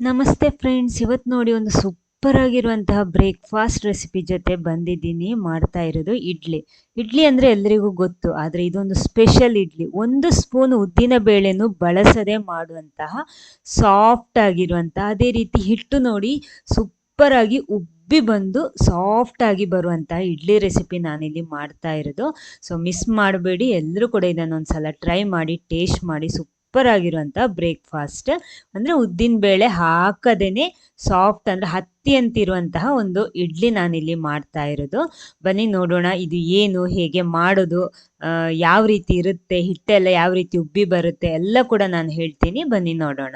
ನಮಸ್ತೆ ಫ್ರೆಂಡ್ಸ್ ಇವತ್ತು ನೋಡಿ ಒಂದು ಸೂಪರ್ ಆಗಿರುವಂತಹ ಬ್ರೇಕ್ಫಾಸ್ಟ್ ರೆಸಿಪಿ ಜೊತೆ ಬಂದಿದ್ದೀನಿ. ಮಾಡ್ತಾ ಇರೋದು ಇಡ್ಲಿ. ಇಡ್ಲಿ ಅಂದರೆ ಎಲ್ಲರಿಗೂ ಗೊತ್ತು, ಆದರೆ ಇದೊಂದು ಸ್ಪೆಷಲ್ ಇಡ್ಲಿ. ಒಂದು ಸ್ಪೂನ್ ಉದ್ದಿನ ಬೇಳೆನು ಬಳಸದೆ ಮಾಡುವಂತಹ ಸಾಫ್ಟ್ ಆಗಿರುವಂತಹ, ಅದೇ ರೀತಿ ಹಿಟ್ಟು ನೋಡಿ ಸೂಪರ್ ಆಗಿ ಉಬ್ಬಿ ಬಂದು ಸಾಫ್ಟ್ ಆಗಿ ಬರುವಂತಹ ಇಡ್ಲಿ ರೆಸಿಪಿ ನಾನಿಲ್ಲಿ ಮಾಡ್ತಾ ಇರೋದು. ಸೊ ಮಿಸ್ ಮಾಡಬೇಡಿ. ಎಲ್ಲರೂ ಕೂಡ ಇದನ್ನೊಂದು ಒಂದ್ಸಲ ಟ್ರೈ ಮಾಡಿ ಟೇಸ್ಟ್ ಮಾಡಿ ಸೂಪರ್ ಆಗಿರುವಂಥ ಬ್ರೇಕ್ಫಾಸ್ಟ್ ಅಂದರೆ ಉದ್ದಿನ ಬೇಳೆ ಹಾಕದೇನೆ ಸಾಫ್ಟ್ ಅಂದರೆ ಹತ್ತಿ ಅಂತಿರುವಂತಹ ಒಂದು ಇಡ್ಲಿ ನಾನಿಲ್ಲಿ ಮಾಡ್ತಾ ಇರೋದು. ಬನ್ನಿ ನೋಡೋಣ ಇದು ಏನು, ಹೇಗೆ ಮಾಡೋದು ಯಾವ ರೀತಿ ಇರುತ್ತೆ, ಹಿಟ್ಟೆಲ್ಲ ಯಾವ ರೀತಿ ಉಬ್ಬಿ ಬರುತ್ತೆ, ಎಲ್ಲ ಕೂಡ ನಾನು ಹೇಳ್ತೀನಿ. ಬನ್ನಿ ನೋಡೋಣ.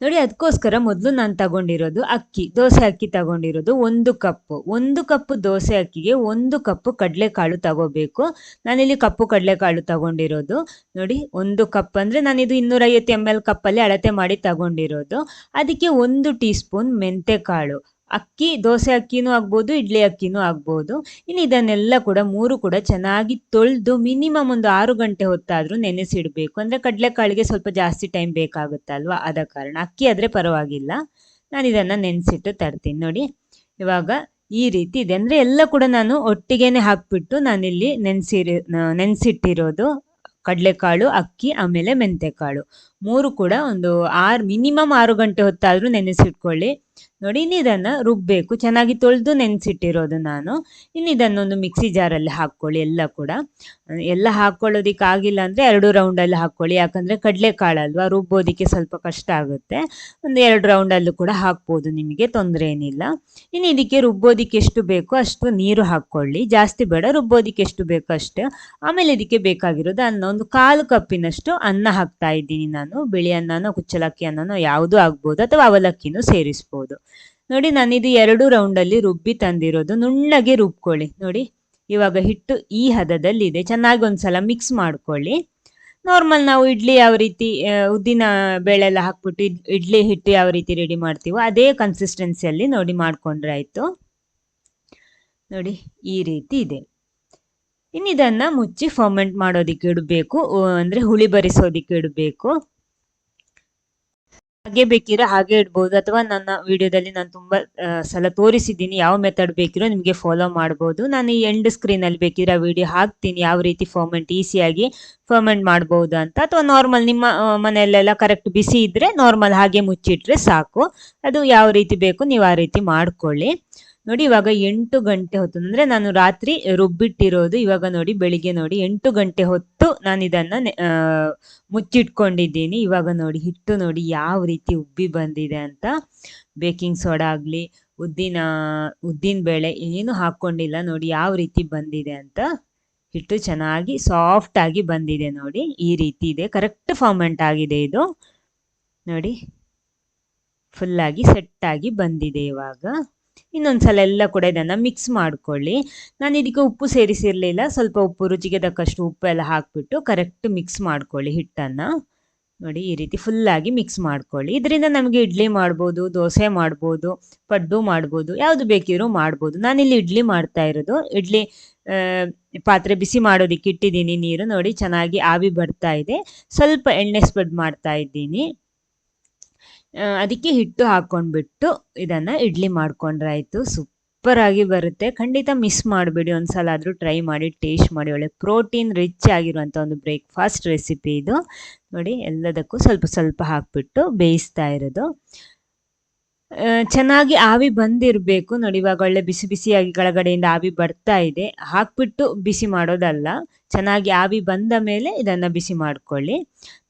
ನೋಡಿ, ಅದಕ್ಕೋಸ್ಕರ ಮೊದಲು ನಾನು ತಗೊಂಡಿರೋದು ಅಕ್ಕಿ, ದೋಸೆ ಅಕ್ಕಿ ತಗೊಂಡಿರೋದು ಒಂದು ಕಪ್ಪು. ಒಂದು ಕಪ್ಪು ದೋಸೆ ಅಕ್ಕಿಗೆ ಒಂದು ಕಪ್ಪು ಕಡಲೆಕಾಳು ತಗೋಬೇಕು. ನಾನಿಲ್ಲಿ ಕಪ್ಪು ಕಡಲೆಕಾಳು ತಗೊಂಡಿರೋದು. ನೋಡಿ, ಒಂದು ಕಪ್ ಅಂದರೆ ಇದು ಇನ್ನೂರೈವತ್ತು ಎಂ ಎಲ್ ಕಪ್ಪಲ್ಲಿ ಅಳತೆ ಮಾಡಿ ತಗೊಂಡಿರೋದು. ಅದಕ್ಕೆ ಒಂದು ಟೀ ಸ್ಪೂನ್ ಮೆಂತೆಕಾಳು. ಅಕ್ಕಿ, ದೋಸೆ ಅಕ್ಕಿನೂ ಆಗ್ಬೋದು, ಇಡ್ಲಿ ಅಕ್ಕಿನೂ ಆಗ್ಬೋದು. ಇನ್ನು ಇದನ್ನೆಲ್ಲ ಕೂಡ ಮೂರು ಕೂಡ ಚೆನ್ನಾಗಿ ತೊಳೆದು ಮಿನಿಮಮ್ ಒಂದು ಆರು ಗಂಟೆ ಹೊತ್ತಾದರೂ ನೆನೆಸಿಡಬೇಕು. ಅಂದರೆ ಕಡಲೆಕಾಳಿಗೆ ಸ್ವಲ್ಪ ಜಾಸ್ತಿ ಟೈಮ್ ಬೇಕಾಗುತ್ತಲ್ವಾ? ಆದ ಕಾರಣ ಅಕ್ಕಿ ಆದರೆ ಪರವಾಗಿಲ್ಲ. ನಾನು ಇದನ್ನು ನೆನೆಸಿಟ್ಟು ತರ್ತೀನಿ. ನೋಡಿ, ಇವಾಗ ಈ ರೀತಿ ಇದೆ. ಅಂದರೆ ಎಲ್ಲ ಕೂಡ ನಾನು ಒಟ್ಟಿಗೆನೆ ಹಾಕ್ಬಿಟ್ಟು ನಾನಿಲ್ಲಿ ನೆನೆಸಿರಿ ನೆನೆಸಿಟ್ಟಿರೋದು ಕಡಲೆಕಾಳು, ಅಕ್ಕಿ, ಆಮೇಲೆ ಮೆಂತೆಕಾಳು. ಮೂರು ಕೂಡ ಒಂದು ಆರು, ಮಿನಿಮಮ್ ಆರು ಗಂಟೆ ಹೊತ್ತಾದರೂ ನೆನೆಸಿಟ್ಕೊಳ್ಳಿ. ನೋಡಿ ಇನ್ನು ಇದನ್ನು ರುಬ್ಬಬೇಕು ಚೆನ್ನಾಗಿ ತೊಳೆದು ನೆನೆಸಿಟ್ಟಿರೋದು ನಾನು. ಇನ್ನು ಇದನ್ನೊಂದು ಮಿಕ್ಸಿ ಜಾರಲ್ಲಿ ಹಾಕ್ಕೊಳ್ಳಿ, ಎಲ್ಲ ಕೂಡ. ಎಲ್ಲ ಹಾಕ್ಕೊಳ್ಳೋದಿಕ್ಕೆ ಆಗಿಲ್ಲ ಅಂದರೆ ಎರಡು ರೌಂಡಲ್ಲಿ ಹಾಕ್ಕೊಳ್ಳಿ. ಯಾಕಂದರೆ ಕಡಲೆಕಾಳಲ್ವಾ ರುಬ್ಬೋದಕ್ಕೆ ಸ್ವಲ್ಪ ಕಷ್ಟ ಆಗುತ್ತೆ. ಒಂದು ಎರಡು ರೌಂಡಲ್ಲೂ ಕೂಡ ಹಾಕ್ಬೋದು, ನಿಮಗೆ ತೊಂದರೆ ಏನಿಲ್ಲ. ಇನ್ನು ಇದಕ್ಕೆ ರುಬ್ಬೋದಿಕ್ಕೆ ಎಷ್ಟು ಬೇಕೋ ಅಷ್ಟು ನೀರು ಹಾಕ್ಕೊಳ್ಳಿ. ಜಾಸ್ತಿ ಬೇಡ, ರುಬ್ಬೋದಿಕ್ಕೆ ಎಷ್ಟು ಬೇಕೋ ಅಷ್ಟು. ಆಮೇಲೆ ಇದಕ್ಕೆ ಬೇಕಾಗಿರೋದು ಅನ್ನ. ಒಂದು ಕಾಲು ಕಪ್ಪಿನಷ್ಟು ಅನ್ನ ಹಾಕ್ತಾ ಇದ್ದೀನಿ ನಾನು. ಬಿಳಿ ಅನ್ನನೋ, ಕುಚ್ಚಲಕ್ಕಿ ಅನ್ನನೋ ಯಾವುದೂ ಆಗ್ಬೋದು ಅಥವಾ ಅವಲಕ್ಕಿನೂ ಸೇರಿಸ್ಬೋದು. ನೋಡಿ ನಾನು ಇದು ಎರಡು ರೌಂಡಲ್ಲಿ ರುಬ್ಬಿ ತಂದಿರೋದು. ನುಣ್ಣಗೆ ರುಬ್ಕೊಳ್ಳಿ. ನೋಡಿ, ಇವಾಗ ಹಿಟ್ಟು ಈ ಹದದಲ್ಲಿದೆ ಚೆನ್ನಾಗಿ ಒಂದ್ಸಲ ಮಿಕ್ಸ್ ಮಾಡ್ಕೊಳ್ಳಿ. ನಾರ್ಮಲ್ ನಾವು ಇಡ್ಲಿ ಯಾವ ರೀತಿ ಉದ್ದಿನ ಬೇಳೆ ಎಲ್ಲ ಹಾಕ್ಬಿಟ್ಟು ಇಡ್ಲಿ ಹಿಟ್ಟು ಯಾವ ರೀತಿ ರೆಡಿ ಮಾಡ್ತೀವೋ ಅದೇ ಕನ್ಸಿಸ್ಟೆನ್ಸಿಯಲ್ಲಿ ನೋಡಿ ಮಾಡ್ಕೊಂಡ್ರೆ ಆಯ್ತು. ನೋಡಿ, ಈ ರೀತಿ ಇದೆ. ಇನ್ನು ಇದನ್ನ ಮುಚ್ಚಿ ಫರ್ಮೆಂಟ್ ಮಾಡೋದಿಕ್ಕೆ ಇಡಬೇಕು. ಅಂದ್ರೆ ಹುಳಿ ಬರಿಸೋದಿಕ್ಕೆ ಇಡಬೇಕು. ಹಾಗೆ ಬೇಕಿದ್ರೆ ಹಾಗೆ ಇಡ್ಬೋದು. ಅಥವಾ ನನ್ನ ವಿಡಿಯೋದಲ್ಲಿ ನಾನು ತುಂಬಾ ಸಲ ತೋರಿಸಿದ್ದೀನಿ ಯಾವ ಮೆಥಡ್ ಬೇಕಿರೋ ನಿಮಗೆ ಫಾಲೋ ಮಾಡ್ಬೋದು. ನಾನು ಈ ಎಂಡ್ ಸ್ಕ್ರೀನಲ್ಲಿ ಆ ವಿಡಿಯೋ ಹಾಕ್ತೀನಿ ಯಾವ ರೀತಿ ಫರ್ಮೆಂಟ್ ಈಸಿಯಾಗಿ ಫರ್ಮೆಂಟ್ ಮಾಡ್ಬೋದು ಅಂತ. ಅಥವಾ ನಾರ್ಮಲ್ ನಿಮ್ಮ ಮನೆಯಲ್ಲೆಲ್ಲ ಕರೆಕ್ಟ್ ಬಿಸಿ ಇದ್ರೆ ನಾರ್ಮಲ್ ಹಾಗೆ ಮುಚ್ಚಿಟ್ರೆ ಸಾಕು. ಅದು ಯಾವ ರೀತಿ ಬೇಕು ನೀವು ಆ ರೀತಿ ಮಾಡ್ಕೊಳ್ಳಿ. ನೋಡಿ ಇವಾಗ ಎಂಟು ಗಂಟೆ ಹೊತ್ತು, ಅಂದ್ರೆ ನಾನು ರಾತ್ರಿ ರುಬ್ಬಿಟ್ಟಿರೋದು ಇವಾಗ ನೋಡಿ ಬೆಳಿಗ್ಗೆ ನೋಡಿ ಎಂಟು ಗಂಟೆ ಹೊತ್ತು ನಾನು ಇದನ್ನ ಮುಚ್ಚಿಟ್ಕೊಂಡಿದ್ದೀನಿ. ಇವಾಗ ನೋಡಿ ಹಿಟ್ಟು ನೋಡಿ ಯಾವ ರೀತಿ ಉಬ್ಬಿ ಬಂದಿದೆ ಅಂತ. ಬೇಕಿಂಗ್ ಸೋಡಾ ಆಗಲಿ, ಉದ್ದಿನ ಉದ್ದಿನ ಬೇಳೆ ಏನು ಹಾಕ್ಕೊಂಡಿಲ್ಲ ನೋಡಿ ಯಾವ ರೀತಿ ಬಂದಿದೆ ಅಂತ. ಹಿಟ್ಟು ಚೆನ್ನಾಗಿ ಸಾಫ್ಟ್ ಆಗಿ ಬಂದಿದೆ ನೋಡಿ, ಈ ರೀತಿ ಇದೆ. ಕರೆಕ್ಟ್ ಫಾರ್ಮೆಂಟ್ ಆಗಿದೆ ಇದು. ನೋಡಿ ಫುಲ್ಲಾಗಿ ಸೆಟ್ ಆಗಿ ಬಂದಿದೆ ಇವಾಗ. ಇನ್ನೊಂದ್ಸಲ ಎಲ್ಲ ಕೂಡ ಇದನ್ನು ಮಿಕ್ಸ್ ಮಾಡ್ಕೊಳ್ಳಿ. ನಾನು ಇದಕ್ಕೆ ಉಪ್ಪು ಸೇರಿಸಿರಲಿಲ್ಲ, ಸ್ವಲ್ಪ ಉಪ್ಪು, ರುಚಿಗೆ ತಕ್ಕಷ್ಟು ಉಪ್ಪು ಎಲ್ಲ ಹಾಕಿಬಿಟ್ಟು ಕರೆಕ್ಟ್ ಮಿಕ್ಸ್ ಮಾಡ್ಕೊಳ್ಳಿ ಹಿಟ್ಟನ್ನು. ನೋಡಿ, ಈ ರೀತಿ ಫುಲ್ ಆಗಿ ಮಿಕ್ಸ್ ಮಾಡ್ಕೊಳ್ಳಿ. ಇದರಿಂದ ನಮಗೆ ಇಡ್ಲಿ ಮಾಡ್ಬೋದು, ದೋಸೆ ಮಾಡ್ಬೋದು, ಪಡ್ಡು ಮಾಡ್ಬೋದು, ಯಾವುದು ಬೇಕಿದ್ರೂ ಮಾಡ್ಬೋದು. ನಾನಿಲ್ಲಿ ಇಡ್ಲಿ ಮಾಡ್ತಾ ಇರೋದು. ಇಡ್ಲಿ ಪಾತ್ರೆ ಬಿಸಿ ಮಾಡೋದಕ್ಕೆ ಇಟ್ಟಿದ್ದೀನಿ ನೀರು. ನೋಡಿ, ಚೆನ್ನಾಗಿ ಆವಿ ಬರ್ತಾ ಇದೆ. ಸ್ವಲ್ಪ ಎಣ್ಣೆ ಸ್ಪ್ರೆಡ್ ಮಾಡ್ತಾ ಇದ್ದೀನಿ. ಅದಕ್ಕೆ ಹಿಟ್ಟು ಹಾಕ್ಕೊಂಡ್ಬಿಟ್ಟು ಇದನ್ನ ಇಡ್ಲಿ ಮಾಡ್ಕೊಂಡ್ರೆ ಆಯ್ತು ಸೂಪರ್ ಆಗಿ ಬರುತ್ತೆ. ಖಂಡಿತ ಮಿಸ್ ಮಾಡಬೇಡಿ. ಒಂದ್ಸಲ ಆದರೂ ಟ್ರೈ ಮಾಡಿ ಟೇಸ್ಟ್ ಮಾಡಿ. ಒಳ್ಳೆ ಪ್ರೋಟೀನ್ ರಿಚ್ ಆಗಿರುವಂಥ ಒಂದು ಬ್ರೇಕ್ಫಾಸ್ಟ್ ರೆಸಿಪಿ ಇದು. ನೋಡಿ, ಎಲ್ಲದಕ್ಕೂ ಸ್ವಲ್ಪ ಸ್ವಲ್ಪ ಹಾಕ್ಬಿಟ್ಟು ಬೇಯಿಸ್ತಾ ಇರೋದು. ಚೆನ್ನಾಗಿ ಆವಿ ಬಂದಿರಬೇಕು. ನೋಡಿ, ಇವಾಗ ಒಳ್ಳೆ ಬಿಸಿ ಬಿಸಿಯಾಗಿ ಕೆಳಗಡೆಯಿಂದ ಆವಿ ಬರ್ತಾ ಇದೆ. ಹಾಕ್ಬಿಟ್ಟು ಬಿಸಿ ಮಾಡೋದಲ್ಲ. ಚೆನ್ನಾಗಿ ಆವಿ ಬಂದ ಮೇಲೆ ಇದನ್ನ ಬಿಸಿ ಮಾಡ್ಕೊಳ್ಳಿ.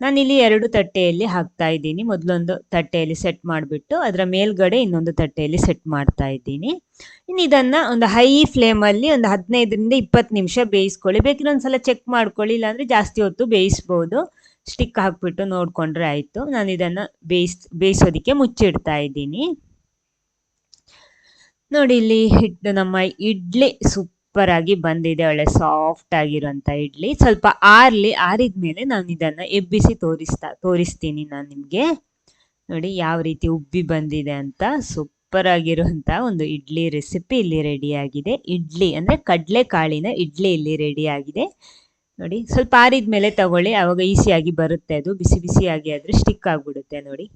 ನಾನಿಲ್ಲಿ ಎರಡು ತಟ್ಟೆಯಲ್ಲಿ ಹಾಕ್ತಾ ಇದ್ದೀನಿ. ಮೊದಲೊಂದು ತಟ್ಟೆಯಲ್ಲಿ ಸೆಟ್ ಮಾಡಿಬಿಟ್ಟು ಅದರ ಮೇಲ್ಗಡೆ ಇನ್ನೊಂದು ತಟ್ಟೆಯಲ್ಲಿ ಸೆಟ್ ಮಾಡ್ತಾ ಇದ್ದೀನಿ. ಇನ್ನು ಇದನ್ನ ಒಂದು ಹೈ ಫ್ಲೇಮಲ್ಲಿ ಒಂದು ಹದಿನೈದರಿಂದ ಇಪ್ಪತ್ತು ನಿಮಿಷ ಬೇಯಿಸ್ಕೊಳ್ಳಿ. ಬೇಕಿದ್ರೆ ಒಂದ್ಸಲ ಚೆಕ್ ಮಾಡ್ಕೊಳ್ಳಿ. ಇಲ್ಲಾಂದರೆ ಜಾಸ್ತಿ ಹೊತ್ತು ಬೇಯಿಸ್ಬೋದು. ಸ್ಟಿಕ್ ಹಾಕ್ಬಿಟ್ಟು ನೋಡ್ಕೊಂಡ್ರೆ ಆಯ್ತು. ನಾನು ಇದನ್ನ ಬೇಯಿಸ್, ಬೇಯಿಸೋದಿಕ್ಕೆ ಮುಚ್ಚಿಡ್ತಾ ಇದ್ದೀನಿ. ನೋಡಿ ಇಲ್ಲಿ ಹಿಟ್ಟು ನಮ್ಮ ಇಡ್ಲಿ ಸೂಪರ್ ಆಗಿ ಬಂದಿದೆ. ಒಳ್ಳೆ ಸಾಫ್ಟ್ ಆಗಿರುವಂತ ಇಡ್ಲಿ. ಸ್ವಲ್ಪ ಆರ್ಲಿ, ಆರಿದ್ಮೇಲೆ ನಾನು ಇದನ್ನ ಎಬ್ಬಿಸಿ ತೋರಿಸ್ತಾ, ತೋರಿಸ್ತೀನಿ ನಾನು ನಿಮ್ಗೆ. ನೋಡಿ ಯಾವ ರೀತಿ ಉಬ್ಬಿ ಬಂದಿದೆ ಅಂತ. ಸೂಪರ್ ಒಂದು ಇಡ್ಲಿ ರೆಸಿಪಿ ಇಲ್ಲಿ ರೆಡಿ ಆಗಿದೆ. ಇಡ್ಲಿ ಅಂದ್ರೆ ಕಡಲೆ ಕಾಳಿನ ಇಡ್ಲಿ ಇಲ್ಲಿ ರೆಡಿ ಆಗಿದೆ. ನೋಡಿ, ಸ್ವಲ್ಪ ಆರಿದ ಮೇಲೆ ತಗೊಳ್ಳಿ ಆವಾಗ ಈಸಿಯಾಗಿ ಬರುತ್ತೆ ಅದು. ಬಿಸಿ ಬಿಸಿಯಾಗಿ ಆದರೆ ಸ್ಟಿಕ್ ಆಗಿಬಿಡುತ್ತೆ ನೋಡಿ.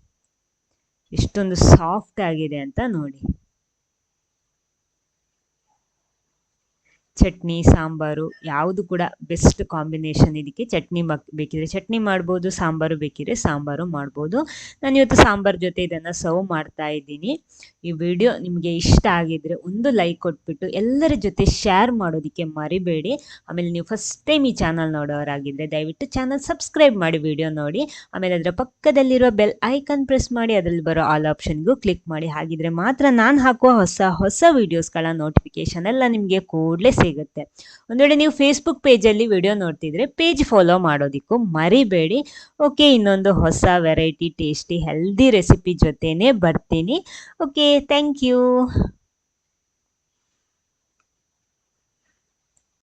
ಎಷ್ಟೊಂದು ಸಾಫ್ಟ್ ಆಗಿದೆ ಅಂತ ನೋಡಿ. ಚಟ್ನಿ, ಸಾಂಬಾರು, ಯಾವುದು ಕೂಡ ಬೆಸ್ಟ್ ಕಾಂಬಿನೇಷನ್ ಇದಕ್ಕೆ ಚಟ್ನಿ ಬೇಕಿದ್ರೆ ಚಟ್ನಿ ಮಾಡ್ಬೋದು, ಸಾಂಬಾರು ಬೇಕಿದ್ರೆ ಸಾಂಬಾರು ಮಾಡ್ಬೋದು. ನಾನು ಇವತ್ತು ಸಾಂಬಾರು ಜೊತೆ ಇದನ್ನು ಸರ್ವ್ ಮಾಡ್ತಾ ಇದ್ದೀನಿ. ಈ ವಿಡಿಯೋ ನಿಮಗೆ ಇಷ್ಟ ಆಗಿದ್ರೆ ಒಂದು ಲೈಕ್ ಕೊಟ್ಬಿಟ್ಟು ಎಲ್ಲರ ಜೊತೆ ಶೇರ್ ಮಾಡೋದಕ್ಕೆ ಮರಿಬೇಡಿ. ಆಮೇಲೆ ನೀವು ಫಸ್ಟ್ ಟೈಮ್ ಈ ಚಾನಲ್ ನೋಡೋರಾಗಿದ್ದರೆ ದಯವಿಟ್ಟು ಚಾನಲ್ ಸಬ್ಸ್ಕ್ರೈಬ್ ಮಾಡಿ ವಿಡಿಯೋ ನೋಡಿ. ಆಮೇಲೆ ಅದರ ಪಕ್ಕದಲ್ಲಿರುವ ಬೆಲ್ ಐಕನ್ ಪ್ರೆಸ್ ಮಾಡಿ, ಅದರಲ್ಲಿ ಬರೋ ಆಲ್ ಆಪ್ಷನ್ಗೂ ಕ್ಲಿಕ್ ಮಾಡಿ. ಹಾಗಿದ್ರೆ ಮಾತ್ರ ನಾನು ಹಾಕುವ ಹೊಸ ಹೊಸ ವಿಡಿಯೋಸ್ಗಳ ನೋಟಿಫಿಕೇಶನ್ ಎಲ್ಲ ನಿಮಗೆ ಕೂಡಲೇ ಸಿಗುತ್ತೆ. ಒಂದು ವೇಳೆ ನೀವು ಫೇಸ್ಬುಕ್ ಪೇಜಲ್ಲಿ ವಿಡಿಯೋ ನೋಡ್ತಿದ್ರೆ ಪೇಜ್ ಫಾಲೋ ಮಾಡೋದಕ್ಕೂ ಮರಿಬೇಡಿ. ಓಕೆ ಇನ್ನೊಂದು ಹೊಸ ವೆರೈಟಿ ಟೇಸ್ಟಿ ಹೆಲ್ದಿ ರೆಸಿಪಿ ಜೊತೆನೇ ಬರ್ತೀನಿ. Okay thank you